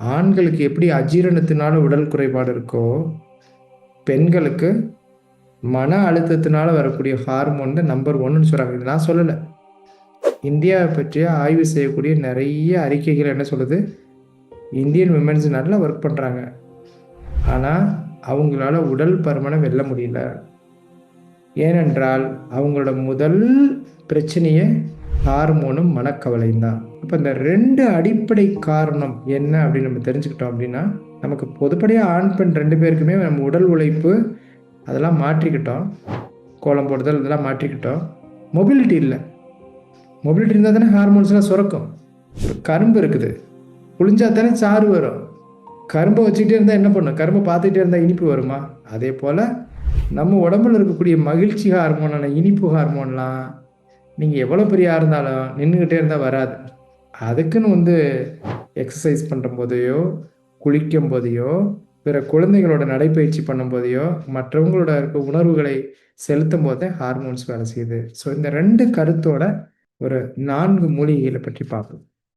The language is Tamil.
ஆண்களுக்கு எப்படி அஜீரணத்தினால உடல் குறைபாடு இருக்கோ பெண்களுக்கு மன அழுத்தத்தினால வரக்கூடிய ஹார்மோன் தான் நம்பர் ஒன்னு சொல்கிறாங்க இது நான் சொல்லலை. இந்தியாவை பற்றிய ஆய்வு செய்யக்கூடிய நிறைய அறிக்கைகள் என்ன சொல்லுது? இந்தியன் விமன்ஸ் நல்லா ஒர்க் பண்ணுறாங்க ஆனால் அவங்களால உடல் பருமனை வெல்ல முடியல. ஏனென்றால் அவங்களோட முதல் பிரச்சனையே ஹார்மோனும் மனக்கவலையும் தான். இப்போ இந்த ரெண்டு அடிப்படை காரணம் என்ன அப்படின்னு நம்ம தெரிஞ்சுக்கிட்டோம் அப்படின்னா நமக்கு பொதுப்படியாக ஆண் பெண் ரெண்டு பேருக்குமே நம்ம உடல் உழைப்பு அதெல்லாம் மாற்றிக்கிட்டோம். கோலம் போடுதல் இதெல்லாம் மாற்றிக்கிட்டோம். மொபிலிட்டி இல்லை. மொபிலிட்டி இருந்தால் தானே ஹார்மோன்ஸ்லாம் சுரக்கும். கரும்பு இருக்குது. புளிஞ்சா தானே சாறு வரும். கரும்பை வச்சுக்கிட்டே இருந்தால் என்ன பண்ணும்? கரும்பை பார்த்துக்கிட்டே இருந்தால் இனிப்பு வருமா? அதே போல் நம்ம உடம்புல இருக்கக்கூடிய மகிழ்ச்சி ஹார்மோனான இனிப்பு ஹார்மோன்லாம் நீங்கள் எவ்வளோ பெரிய இருந்தாலும் நின்றுக்கிட்டே இருந்தால் வராது. அதுக்குன்னு வந்து எக்ஸசைஸ் பண்ணுற போதையோ குளிக்கும் போதையோ பிற குழந்தைகளோட நடைப்பயிற்சி பண்ணும் போதையோ மற்றவங்களோட இருக்க உணர்வுகளை செலுத்தும் போதே ஹார்மோன்ஸ் வேலை செய்யுது. ஸோ இந்த ரெண்டு கருத்தோட ஒரு நான்கு மூலிகைகளை பற்றி பார்ப்போம்.